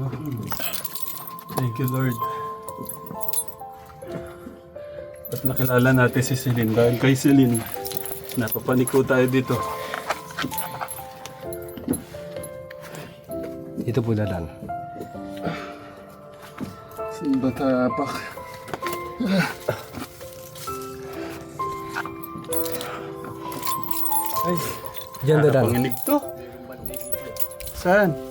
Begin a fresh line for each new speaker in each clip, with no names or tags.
Thank you, Lord. At nakilala natin si Celine. Dahil kay Celine, napapaniko tayo dito.
Dito po dadan.
Saan ba tapak? Ay,
Diyan dadan.
panginig to. Saan?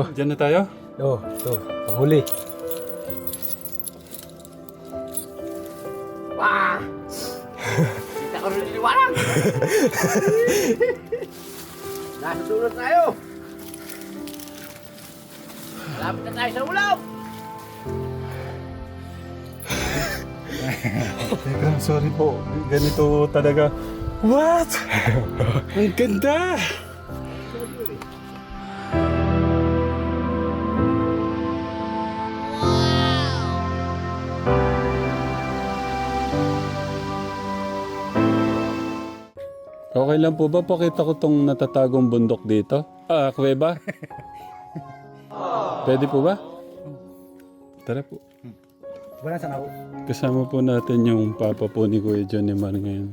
Oh,
dyan na tayo?
oh, to. Panghuli.
Kita ko rin liwanag. Nasa dulo tayo. Malapit na tayo sa ulaw.
Teka, sorry po. Ganito talaga. What? Ang ganda! Okay lang po ba? Pakita ko tong natatagong bundok dito. Ah, kuweba? Pwede po ba? Tara po.
Wala sa ako.
Kasama po natin yung papa po ni Kuya Johnny Mar ngayon.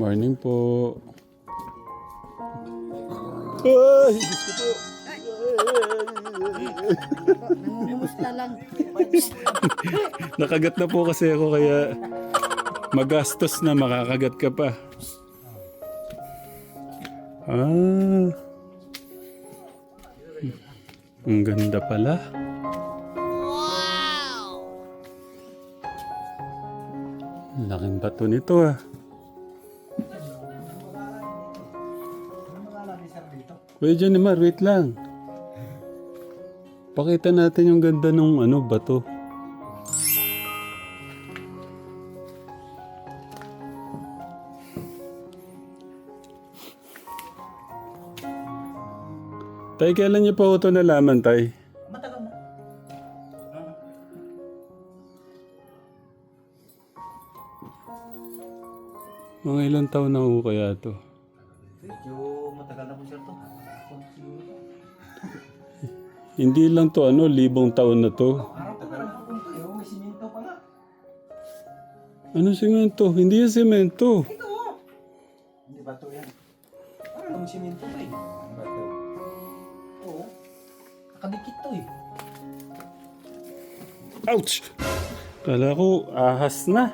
Morning po. Ay!
Kumusta lang.
Nakagat na po kasi ako kaya magastos na makakagat ka pa. Ah. Ang ganda pala. Wow! Laking bato nito ah. Kuya Johnny Mar, wait lang. Pakita natin yung ganda ng ano, bato. Tay, kailan niyo pa ito nalaman, Tay?
Matagal na.
Mga ilang taon na ho kaya to?
Medyo matagal na po sir to.
Hindi lang to ano, libong taon na to.
Araw po. May.
Ano simento? Hindi yan simento.
Ito. Hindi ba to yan? Para naman siminto na eh. Nakadikit to eh.
Ouch! Kala ko, ahas na.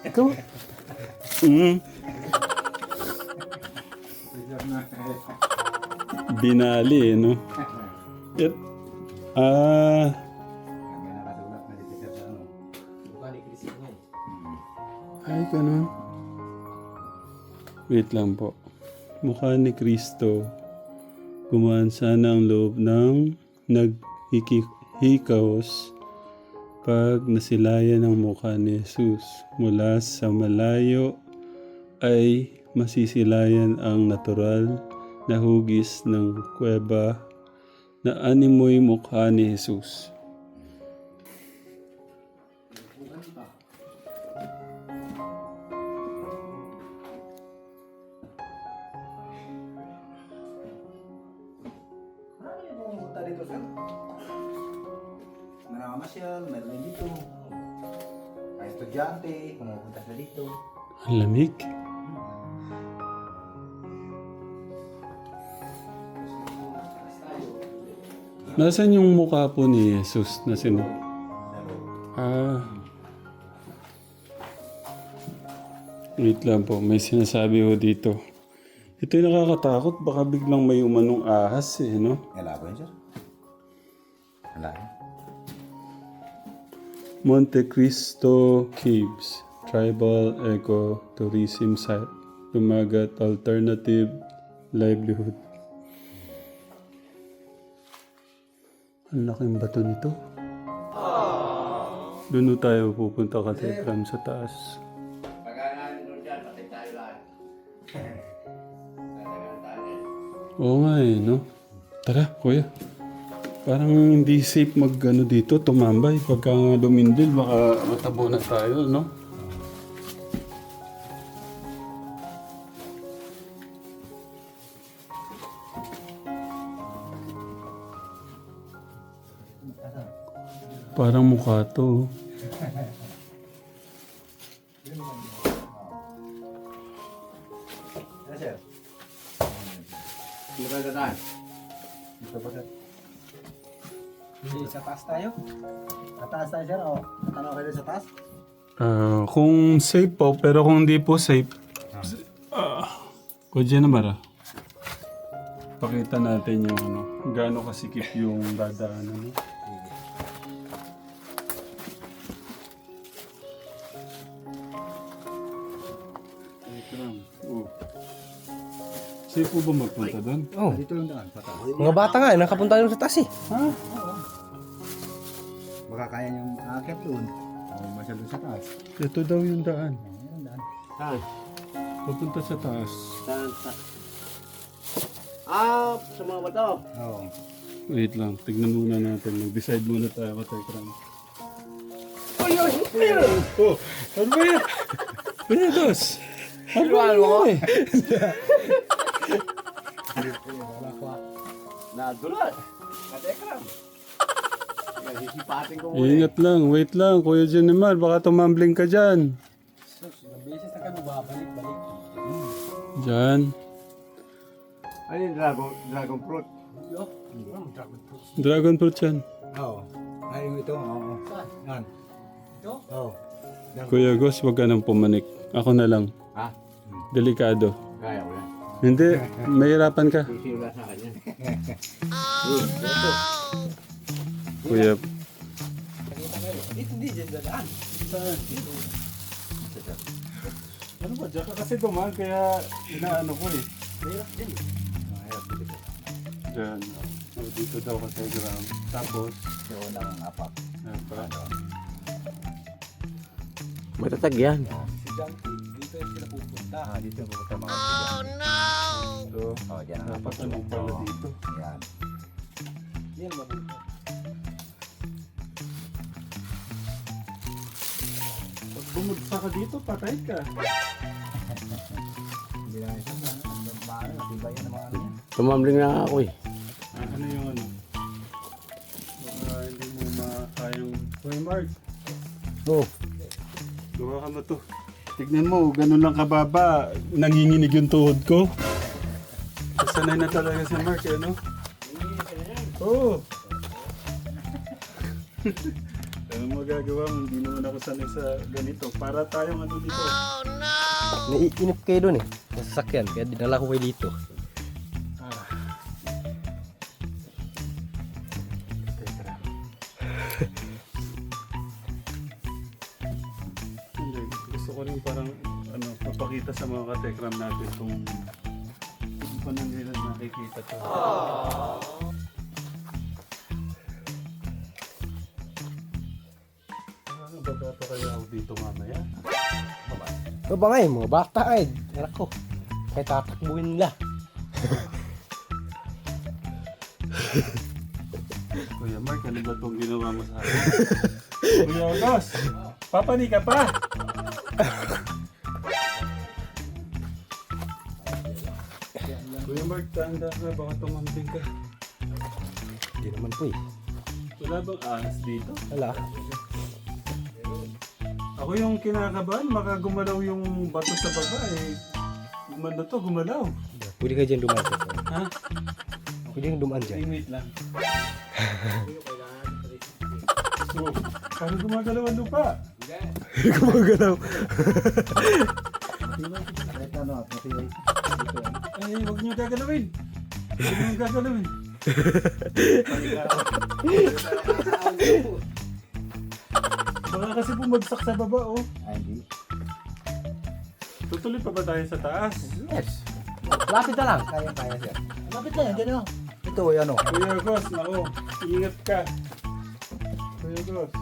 Ikaw? Mm. Binali eh, no? It, ah, ay, ganun. Wait lang po. Mukha ni Kristo. Gumaan sana ang loob ng naghikikaos pag nasilayan ang mukha ni Jesus. Mula sa malayo ay masisilayan ang natural na hugis ng kuweba na animoy mukha ni Jesus. Ang lamig. Nasaan yung mukha po ni Jesus na sino? Ah. Wait lang po, may sinasabi ho dito. Ito yung nakakatakot, baka biglang may umanong ahas eh, no?
Wala ba yun sir? Wala.
Monte Cristo Caves, Tribal Eco Tourism Site, Lumagat Alternative Livelihood. Ang laking bato nito. Doon tayo pupunta ka Tekram sa taas. Oo nga eh, no? Tara, kuya. Parang hindi safe mag ano dito, tumambay. Pagka nga lumindil, baka matabunan tayo, no? Parang mukha to.
Hindi, sa taas tayo. Sa taas tayo, sir. O, natanaw kayo sa taas?
Ah, kung safe po, pero kung hindi po safe, ah, kudya na mara. Pakita natin yung ano, gaano kasikip yung dadaanan. No? Safe po ba magpunta doon?
Oh,
Dito lang daan, sa taas.
mga bata nga, eh, nakapunta rin sa taas eh.
Ha?
Baka kaya niyong akit doon. O, masyado sa taas.
Ito daw yung daan.
Ang daan.
Saan?
Papunta sa taas.
Saan? Saan? Ah, sa mga bato.
Oo.
Wait lang, tignan muna natin. Mag-decide muna tayo ka Tekram.
Ay, ay, ay!
Oh, ano ba yan? Ano dos? Ano ba yan?
Nadulas. Katekram. Nasisipatin ko muna.
Ingat lang, wait lang. Kuya Jenimar, baka tumambling ka dyan.
Sus, ilang beses na kami babalik-balik.
Dyan.
Ano yung dragon, dragon fruit?
Yo, dragon fruit.
Dragon fruit yan.
Oo. Ay, yung ito. Oo. Yan. Ito? Oo.
Kuya Gus, wag ka nang pumanik. Ako na lang.
Ha?
Delikado.
Kaya ko yan.
Hindi, mahirapan ka.
Sisira sa kanya.
Kuya,
hindi, dyan dadaan.
ano ba, dyan ka kasi dumaan, kaya inaano ko eh.
Mahirap din. Mahirap dito.
Dyan. Oh, dito daw ka Telegram. Tapos,
Doon ang apak.
ayan pa.
Matatag yan.
Si Junkie, dito yung sila pupunta. Ah, dito pupunta mga oh, no!
Ito,
Oh, dyan ang
dapat
apak.
anong pala dito.
Yan. Yan, mabuti.
Pag bumagsa ka dito, patay ka.
Hindi na ito na. Ang bahay, matibay yan ang mga ano yan.
Tumambling na ako eh.
Ano yung ano? Baka hindi mo makayang... Kuya Mark,
Oh,
gawa ka mo to. Tignan mo, ganun lang kababa. Nanginginig yung tuhod ko. Sanay na talaga si Mark, eh, no? Oo. Oh. ano magagawa mo? Hindi naman ako sanay sa ganito. Para tayong ano dito.
naiinip kayo doon eh. Sa sasakyan, kaya dinala ko kayo dito.
Katekram natin kung kung paano nila nakikita to. Ano ba dapat kaya ako dito mamaya?
Ano ba nga eh, mga bata ay. Anak ko. Kaya tatakbuhin nila.
Kuya Mark, ano ba itong ginawa mo sa akin? Kuya August, papani ka pa! Mark, tanda ka, baka tumambling ka.
Hindi naman po eh.
Wala bang ahas dito?
Wala.
Ako yung kinakabahan, makagumalaw yung bato sa baba eh. Gumano to, gumalaw.
Pwede ka dyan dumaan.
Ha?
Pwede kang dumaan dyan.
Wait lang. so, parang gumagalaw ang lupa.
Gumagalaw.
Ano. Dito yan.
Ay, huwag niyo gagalawin. Huwag niyo gagalawin. Baka kasi bumagsak sa baba, oh.
Ay, hindi.
Tutuloy pa ba tayo sa taas?
Yes. Lapit na lang.
Kaya, kaya, sir. Lapit na yan, dyan o. Ito, yan o.
Kuya Gos, nako, ingat ka. Kuya Gos.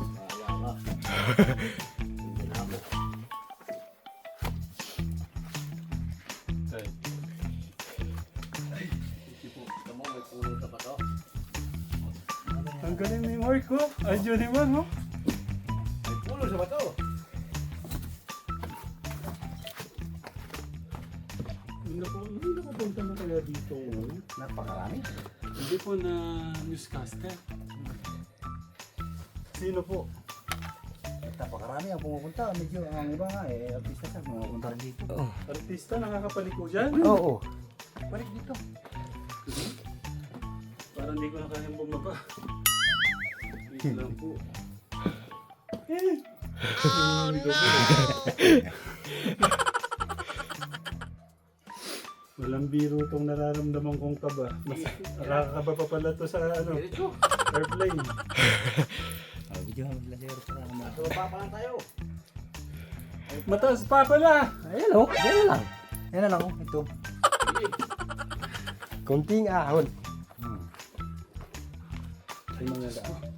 Mark, oh. Ay, Johnny Man, oh.
May pulo sa bato.
Hindi po, hindi na kaya dito ngayon.
Napakarami.
Hindi po na newscaster. Sino po?
Napakarami ang pumupunta. Medyo ang iba nga eh. Artista sa pumupunta rin dito.
Artista, nakakapaliko dyan?
Oo.
Balik dito.
Parang hindi ko na kayang bumaba. Wait lang po. Eh! Ko po. Walang biro tong nararamdaman kong kaba. Mas nakakaba pa pala to sa ano, airplane.
Oh, video nga maglasero para naman. So, pa lang tayo.
Mataas pa pala!
Ayan o. Ayan lang.
Yan na lang oh. Ito.
Kunting ahon.
Hmm.
Ay, mga daan.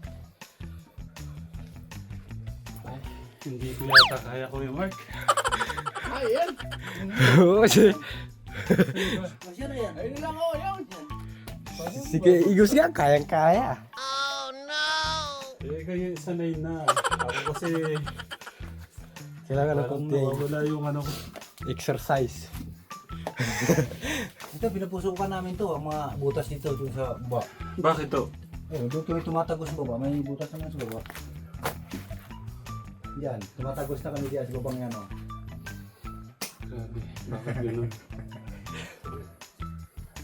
Hindi ko yata kaya ko yung Mark.
Oo, sige.
Masya na yan. Ayun lang oh. Yan.
Sige, igos nga. Kayang-kaya.
Eh, kayo sanay na. Ako kasi
Kailangan ng kunting
nawawala yung ano ko.
exercise.
Ito, pinapusukan namin to. Ang mga butas dito dun sa baba.
Bakit to?
Eh, doon kami tumatagos sa baba. May butas naman sa baba. Yan. Tumatagos na kami diyan sa babang yan oh.
Grabe, bakit ganun?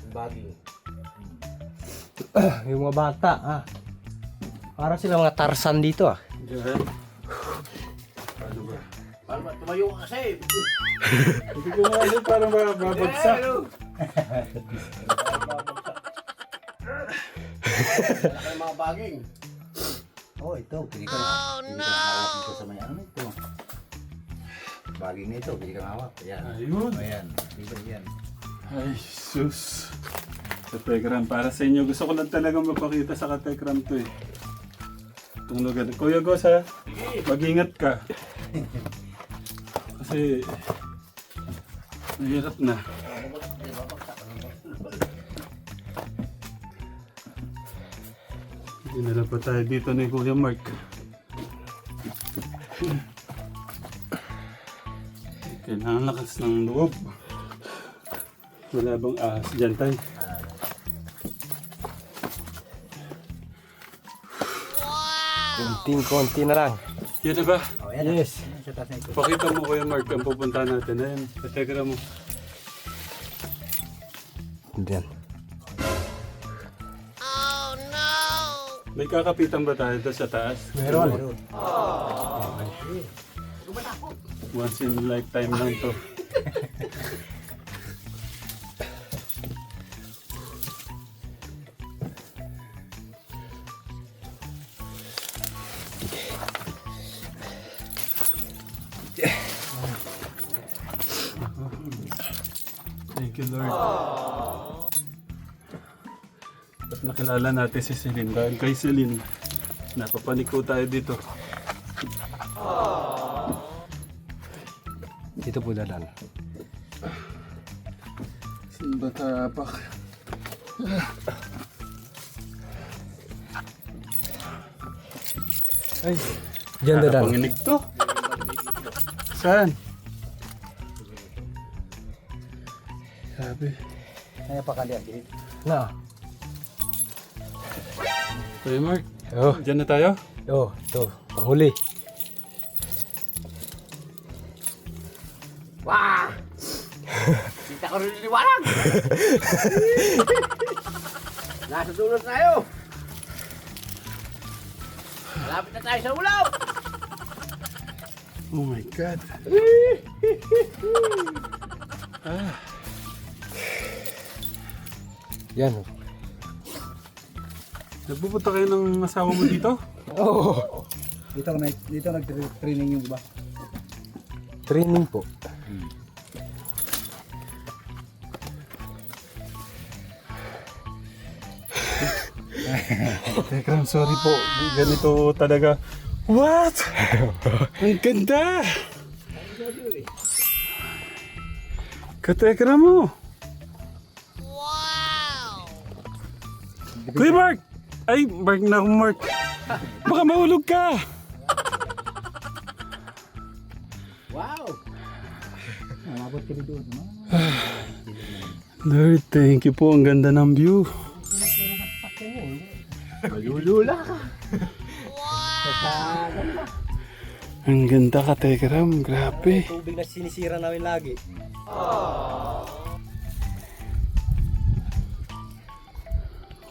Bagyo.
yung mga bata, ah. Parang sila mga tarsan dito, ah.
Diyan. Ano ba?
Paano ba? Tumayo ka kasi.
Hindi ko nga alam parang ba- babagsak.
Wala ka ng mga baging. Oh, ito. Pili ka na. Oh, no! hawak dito sa may ano ito. Baging na ito. Pili ka hawak. Ayan.
Ayun.
Ayan. Iba yan.
Ay, sus. Katekram, para sa inyo. Gusto ko lang talagang mapakita sa Katekram to eh. Itong lugar. Kuya Gos ha, mag-ingat ka. Kasi, mahirap na. Dinala pa tayo dito ni Kuya Mark. Kailangan lakas ng loob. Wala bang ahas dyan tayo?
Kunting-kunti na lang.
Yan na ba?
Oh, ayan.
Yes.
Pakita mo Kuya Mark ang pupunta natin. Ayan, kategra mo.
Diyan.
May kakapitan ba tayo doon sa taas?
Meron.
Meron.
Once in a lifetime lang to. At nakilala natin si Celine. Dahil kay Celine, napapaniko tayo dito.
Dito po dadan.
Simba tapak.
Ay. Diyan dadan.
Panginig to. Saan? Sabi.
Kaya pa. Gilid.
Na.
Kuya Mark,
Oh,
dyan na tayo?
oh, to. Panghuli.
Kita ko rin liwanag! Nasa dulo tayo! Malapit na tayo sa ulaw!
Oh my God. ah,
Yan.
Nagpupunta kayo ng asawa mo dito?
Oh.
Dito, na- dito nag-training yung iba.
Training po.
Tekram, sorry po. Ganito talaga. What? Ang ganda! Katekra mo! Wow! Kuya Mark! Ay, Mark na ako, Mark. Baka mahulog ka!
Wow! Umabot kami doon.
Lord, thank you po. Ang ganda ng view.
Malulula ka.
Ang ganda ka, Tekram. Grabe.
Tubig na sinisira namin lagi.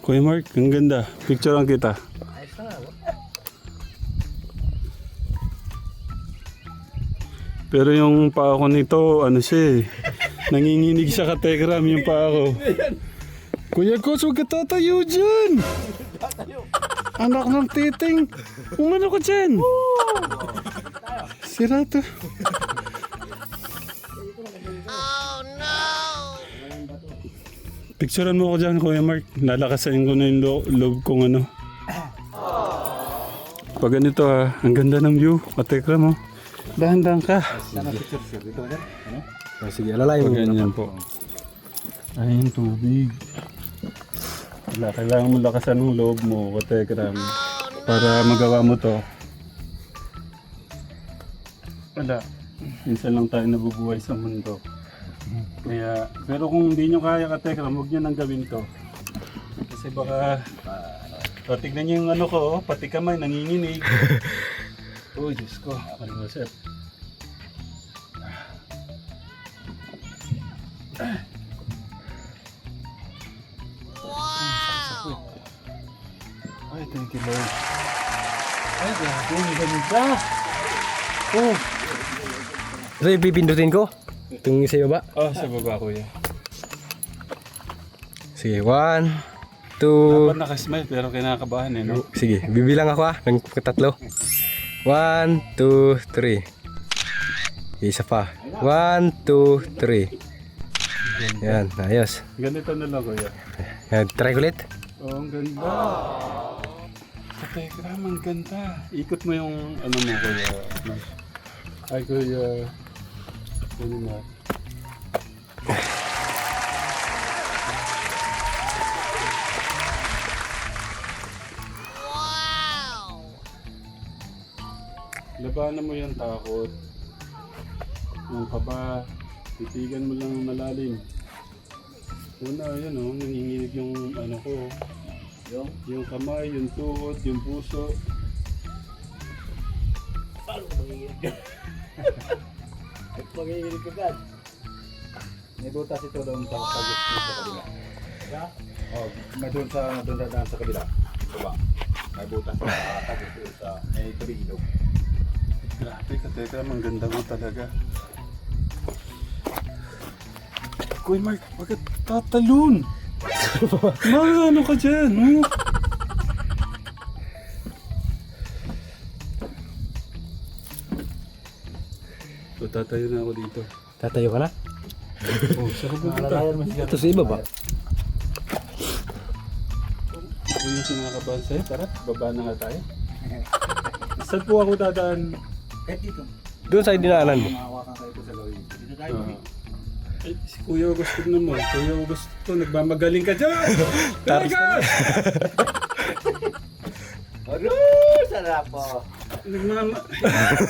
Kuya Mark, ang ganda. Kita.
Na nga. oh.
Pero yung paa ko nito, ano siya eh. Nanginginig siya ka Tekram yung paa ko. Kuya Coach, huwag ka tatayo dyan. Anak ng titing. Umano ko dyan. Sira to. Picturean mo ko dyan, Kuya Mark. Lalakasan ko na yung lo- loob kong ano. Pag ganito ha, ang ganda ng view. Katekra mo. Dahan-dahan ka.
Sana picture sir. Dito sir. Ano?
Oh, sige, alalayan
Pag
mo.
ganyan po. Ay, yung tubig. Wala, kailangan mo lakasan ng loob mo, katekram. Para magawa mo to. Wala. Minsan lang tayo nabubuhay sa mundo. Kaya, pero kung hindi nyo kaya katekram, huwag nyo nang gawin to. Kasi baka, uh, tignan nyo yung ano ko, oh, pati kamay, nanginginig. oh, Diyos ko. Ano sir? Ay, thank you, Lord. Ay, grabe, ang ganda. Oh,
Ito yung pipindutin ko. Itong sa baba.
oh sa baba, kuya.
Sige, one, two,
Dapat nakasmile pero kinakabahan eh, no?
Sige, bibilang ako ah, ng tatlo. One, two, three. Isa pa. One, two, three. Yan, ayos.
Ganito na lang, kuya.
Yan, try ko ulit.
Oh, ang ganda. Kategram, ang ganda. Ikot mo yung ano mo, kuya. Ay, kuya. Ano na? Labanan mo yung takot. Yung kaba. Titigan mo lang malalim. Una, yun oh, nanginginig yung ano ko.
Yung?
Yung kamay, yung tuhod, yung puso.
Manginginig ka dyan. May butas ito doon sa pagod sa kabila. Oh, may doon sa doon sa daan sa kabila. Baba. May butas sa pagod sa may tubig ilog.
Grabe ka, teka, ang ganda mo talaga. Kuya Mark, bakit tatalon? Mga ano ka dyan, oh? Tatayo na ako dito.
Tatayo ka na?
Oh, saan ka pupunta?
Ito sa ibaba.
Ako yung sinakabahan sa'yo. Tara, baba na nga tayo. Saan po ako dadaan?
Kahit dito.
Doon sa dinaanan mo.
Mahawakan kayo sa lawin. Dito tayo.
Ah. Eh, si Kuya Augusto naman. Kuya Augusto, nagmamagaling ka dyan! Talaga!
Aroy! Sarap po.
Nagmama...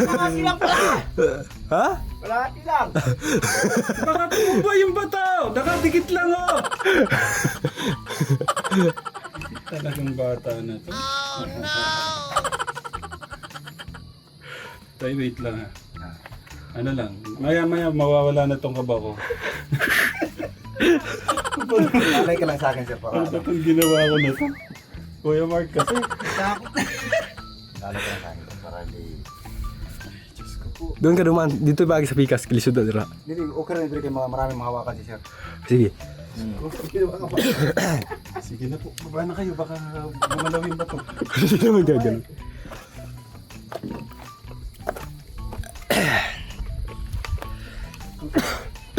Kalahati lang pala!
Ha?
Kalahati lang!
Baka tumba yung bataw! Nakadikit lang oh! Talagang bata na to. Oh no! Tay, wait lang ha. Ano lang, maya maya mawawala na tong kaba ko.
Malay ka lang sa akin sir para.
Ano ba itong ginawa ko na to? Kuya Mark kasi.
Malay ka lang sa akin.
Doon ka dumaan. Dito ba sa pikas? Kilisod na dira.
Hindi, okay rin dito kayo mga maraming mahawakan si sir.
Sige.
Sige na po, baba na kayo, baka gumalaw yung bato.
Hindi naman gagano.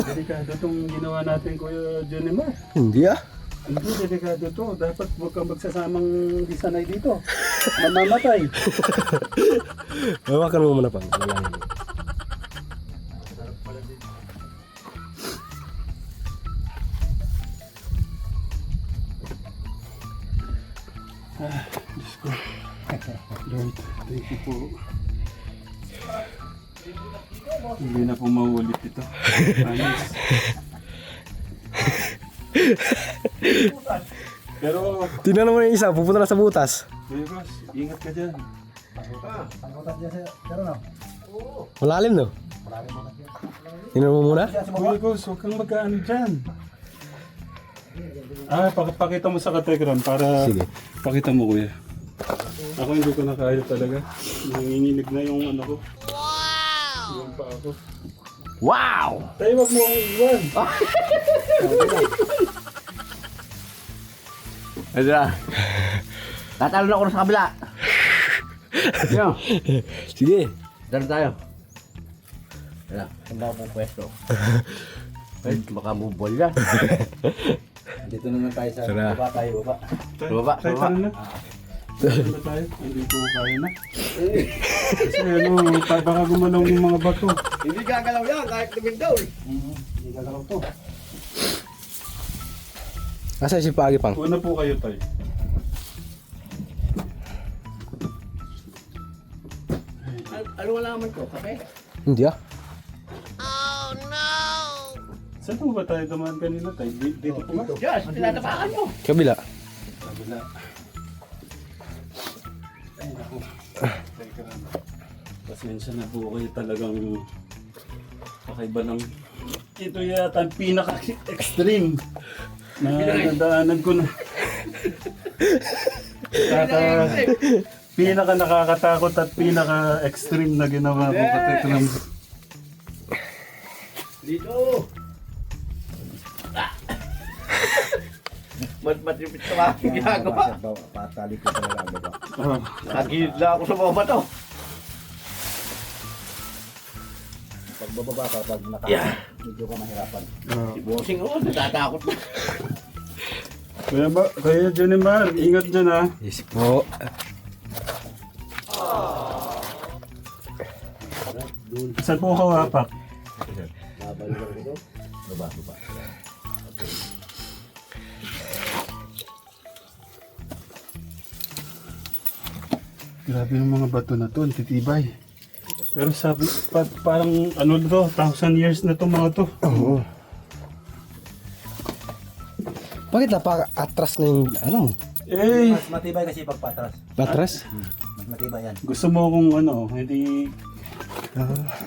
Delikado itong ginawa natin, Kuya Johnny Mar.
Hindi ah.
Hindi, delikado to. Dapat huwag kang magsasamang di sanay dito. Mamamatay.
Hawakan mo muna pang. Wala yun.
Diyos ko. Thank you po. Hindi na po maulit ito. Promise. Pero,
Tingnan mo yung isa, pupunta na sa butas.
Gus, ingat ka dyan.
Malalim no? Tingnan mo muna.
Kuya Gus, huwag kang magkaano dyan. Ah, pak pakita mo sa katekram para
Sige.
pakita mo kuya. Ako hindi ko na kaya talaga. Nanginginig na yung ano ko. Wow! Yung pa ako.
Wow!
Tayo wag mo akong iwan.
Ito na. Tatalo na ako sa kabila. Yo,
Sige.
dalo tayo. Saan ba ako pwesto? Ay, baka bubol yan. Dito na lang tayo sa
Tara.
baba tayo, baba. Baba,
Tayo
baba.
tayo na. Tayo na tayo. Hindi ko kaya na. Kasi ano, baka gumalaw yung mga bato.
Hindi gagalaw yan, kahit lumindol.
Hindi galaw to.
Asa si Pagi Pang?
Una po kayo tayo.
Ano, wala naman ko, kape?
Hindi ah.
Saan po ba tayo dumaan kanina tayo? Di- Dito po ba?
Diyos, tinatapakan nyo.
Kabila.
Kabila. Ay, naku. Teka lang. Pasensya na po kayo talagang kakaiba ng... Ito yata ang pinaka-extreme na nadaanan ko na. Kaka, pinaka nakakatakot at pinaka-extreme na ginawa ko katekram.
Dito. Ah. Mas matripit sa aking ginagawa.
Patali ko talaga.
Ah,
Nakagilid lang ako sa baba to.
Bababa ka, pag naka,
Yeah.
medyo ka mahirapan.
ah.
Si Bossing ako, natatakot na.
Kaya ba, kaya dyan Mar, ingat dyan ha.
Yes po.
Saan po
ako dito. Baba, baba.
Grabe yung mga bato na to, ang titibay. Pero sabi, pa, parang ano to, thousand years na to mga to.
Oo. Bakit napaka-atras na yung ano mo?
Eh,
Mas matibay kasi pag patras.
Atras?
Mas matibay yan.
gusto mo kung ano, hindi...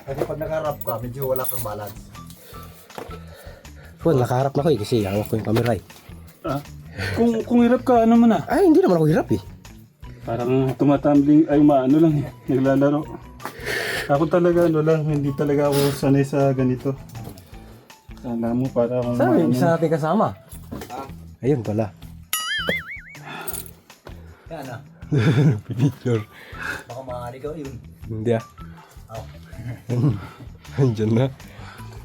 Kasi pag nakarap ka, medyo wala kang balance.
Po, nakaharap na ko eh kasi hawak ko yung camera eh.
Ah, kung, kung hirap ka, ano mo na?
Ay, hindi naman ako hirap eh.
Parang tumatambling, ay maano lang eh, naglalaro. Ako talaga, ano lang, hindi talaga ako sanay sa ganito. Kala mo para akong
Sabi,
maano.
isa natin kasama. Ayun pala.
Yan ah.
Picture.
Baka makakaligaw yun.
Hindi ah.
Oh.
Andiyan na.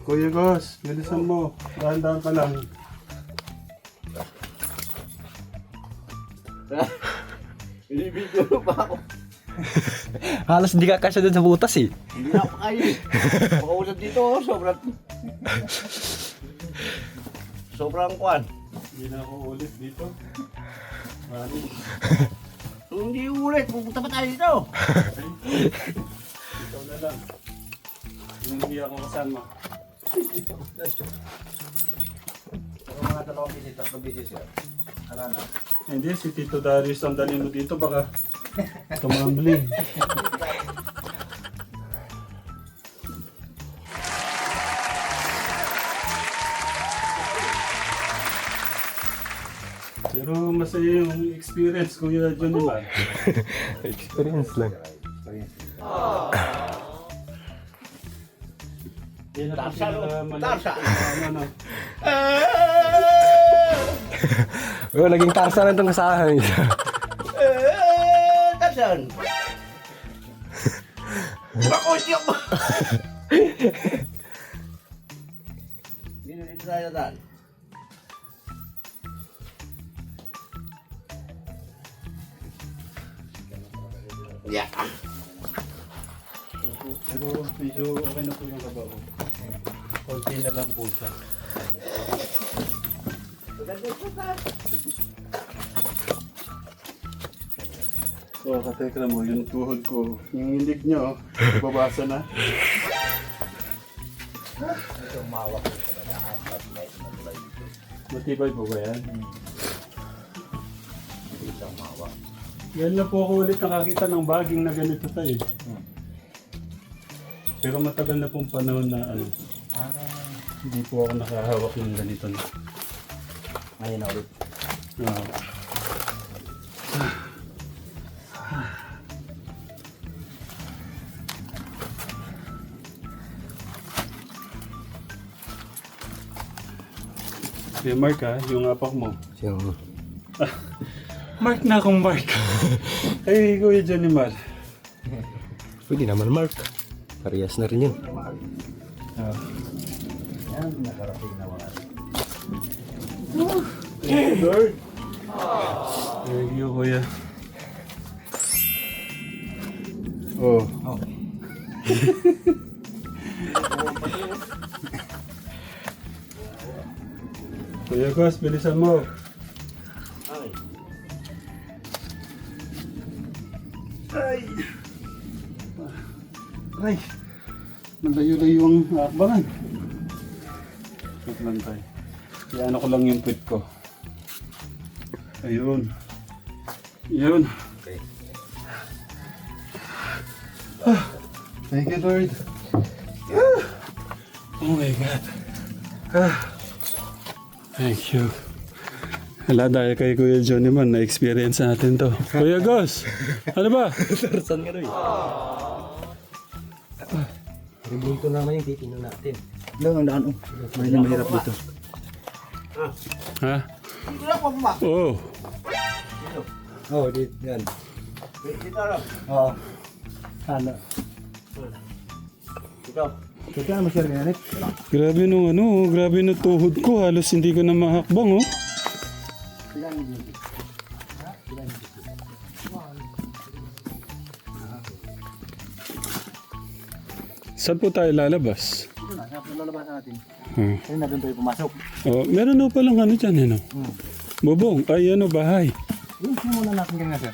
Kuya Gos, bilisan mo. Dahan-dahan ka lang.
Binibidyo pa ako.
Halos hindi ka kasya doon sa butas eh.
Hindi na pa kayo. Makausap dito, oh, sobrang... sobrang kwan.
Hindi na ako ulit dito. Mali.
So, hindi ulit, pupunta pa tayo dito.
Ikaw na lang. Hindi ako kasama.
Pero mga dalawang bisis, tatlong bisis yun. Ala na.
Hindi, si Tito Darius ang dalhin mo dito baka tumambling. Pero masaya yung experience, Kuya Johnny Man.
Experience lang.
Yan ang
Tarsa, no?
pinakamalaki-. Ano, ano.
Oh, naging tarsa na itong kasahan.
Tasan. Bakot yung... Dito dito tayo dan.
Katekra mo, yung tuhod ko, yung hilig nyo, babasa na.
Ito umawak ko sa daan. Tapos may sumulay dito.
Matibay po ba yan?
Ito umawak.
Yan na po ako ulit nakakita ng baging na ganito tayo. Pero matagal na pong panahon na ano,
Ah,
hindi po ako nakahawak ng ganito na.
ngayon na ulit.
Ah. Si Mark ha, yung apak mo.
Yung,
Mark na akong Mark. Ay, Kuya Johnny Mar.
pwede naman Mark. Parehas na rin yun.
Ah.
Yan, nakarating na mga.
Thank you, Lord. Thank you, Kuya. Oh.
Oh.
Gus, bilisan mo.
Ay.
Ay! Ay! Malayo-layo ang akbangan. Wait lang tayo. Iano ko lang yung tweet ko. Ayun. Ayun.
Okay.
Thank you, Lord. Ah! Oh my God. Ah. Thank you. Hala, dahil kay Kuya Johnny man, na-experience natin to. Kuya Gus, ano ba?
Tarsan ka rin. Rebulto naman yung titino natin.
Lang ang daan. oh. Medyo mahirap dito.
Ha? Oo.
Oh, di, yan.
Dito lang. Oo. Ano? Ikaw. Ito na masyari ka Nick.
Grabe nung ano, grabe nung tuhod ko. Halos hindi ko na mahakbang, oh. Saan po tayo lalabas?
Ito na. Lalabasan natin.
Hmm.
Ayun na doon tayo pumasok.
Oh, meron na palang ano dyan, ano? Bubong, ay ano, bahay.
Yung muna natin ganyan sir.